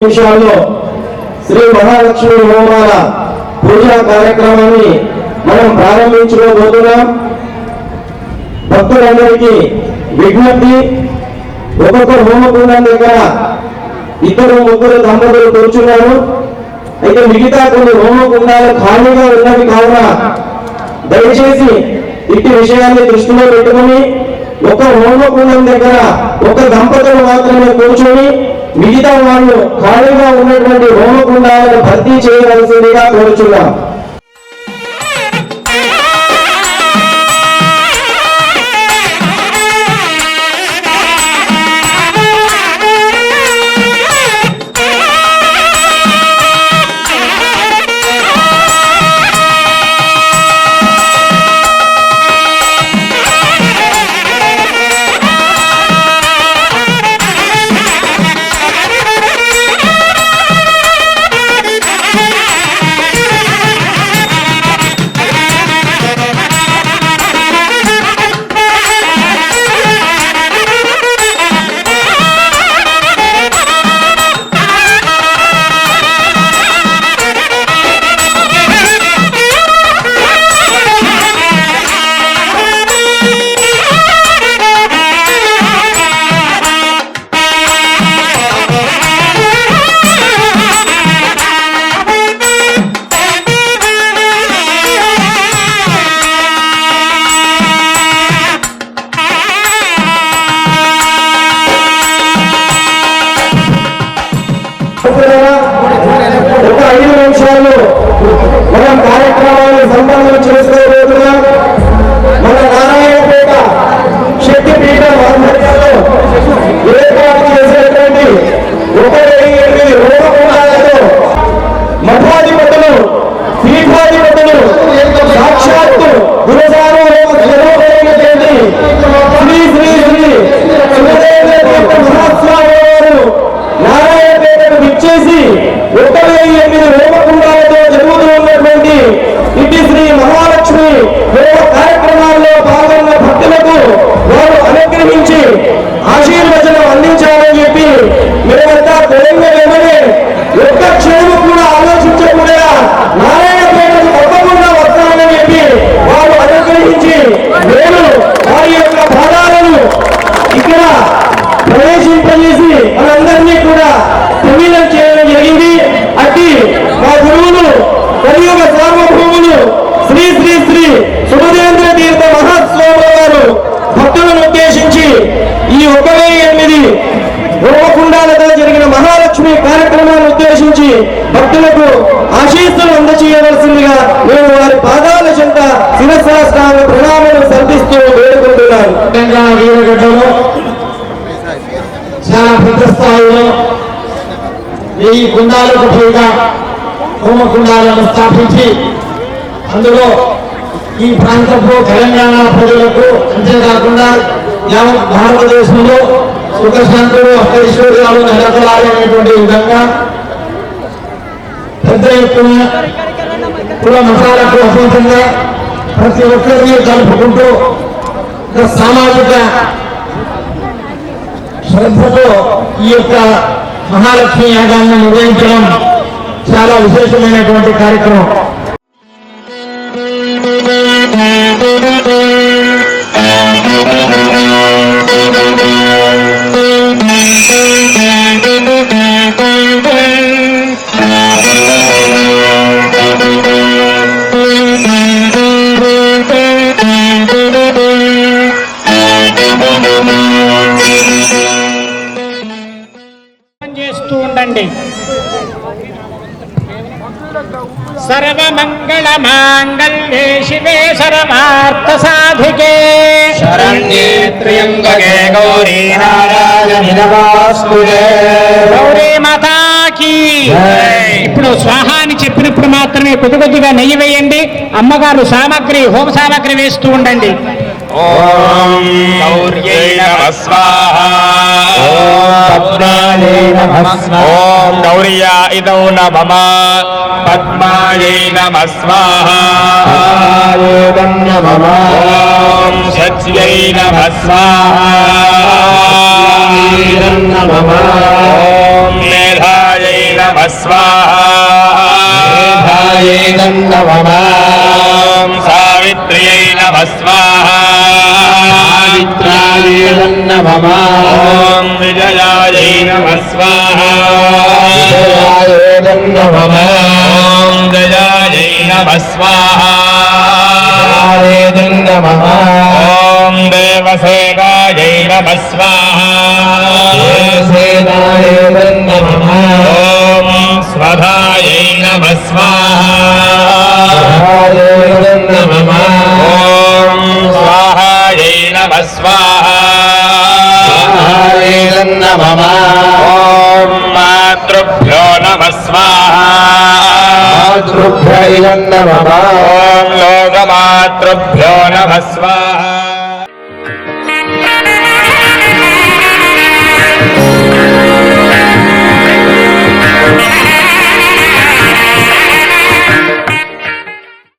విషయాల్లో శ్రీ మహాలక్ష్మి హోమాల పూజా కార్యక్రమాన్ని మనం ప్రారంభించుకోబోతున్నాం భక్తులందరికీ విజ్ఞప్తి ఒక్కొక్క హోమకుండం దగ్గర ఇద్దరు ముగ్గురు దంపతులు కూర్చున్నారు. అయితే మిగతా కొన్ని హోమకుండాలు ఖాళీగా ఉన్నవి కావున దయచేసి ఇట్టి విషయాన్ని దృష్టిలో పెట్టుకుని ఒక హోమకుండం దగ్గర ఒక దంపతులు మాత్రమే కూర్చొని మిగతా వాళ్ళు ఖాళీగా ఉన్నటువంటి హోమకుండాలను భర్తీ చేయవలసిందిగా కోరుచున్నాం. ఆశీర్వచనం అందించాలని చెప్పి మేమంతా కార్యక్రమాన్ని ఉద్దేశించి భక్తులకు ఆశీస్సులు అందచేయవలసిందిగా మేము వారి పాదాల చెంత శిరస్సాష్టాంగ ప్రణామాలు సంధిస్తూ వేడుకుంటున్నాను తెలంగాణ వీరగడ్డలో చాలా పెద్ద స్థాయిలో వెయ్యి కుండాలకు పైగా హోమ కుండాలను స్థాపించి అందులో ఈ ప్రాంతపు తెలంగాణ ప్రజలకు అంతేకాకుండా యావత్ భారతదేశంలో సుఖశాంతులు అష్టైశ్వర్యాలు నెలకొలాలనేటువంటి విధంగా పెద్ద ఎత్తున కుల మతాలకు అతీతంగా ప్రతి ఒక్కరిని కలుపుకుంటూ ఒక సామాజిక శ్రద్ధతో ఈ యొక్క మహాలక్ష్మి యాగాన్ని నిర్వహించడం చాలా విశేషమైనటువంటి కార్యక్రమం. సర్వమంగళ మాంగళ్యే శివే సర్వార్థ సాధికే శరణ్యే త్ర్యంబకే గౌరీ నారాయణి నమోస్తుతే గౌరీ మాతాకి ఇప్పుడు స్వాహ అని చెప్పినప్పుడు మాత్రమే కొద్ది కొద్దిగా నెయ్యి వేయండి. అమ్మగారు సామాగ్రి హోమ సామాగ్రి వేస్తూ ఉండండి. ఓం గౌర్యై నమః స్వాహా. పద్మాయే నమస్మ ఓం గౌరియైదౌ నమః. పద్మాయే నమః స్వాహా. పద్మాయేదం నమః ఓం సత్యై నమః స్వాహా. నమః ఓం మేధాయై నమః స్వాహా. మేధాయేదం నమః సావిత్ర్యై నమః స్వాహా. సావిత్రాయేదం విజయా स्वाहा ॐ देवसेनायै नमः स्वाहा ॐ स्वधायै नमः स्वाहा मातृभ्य नम लोकमातृभ्यो नम स्वाहा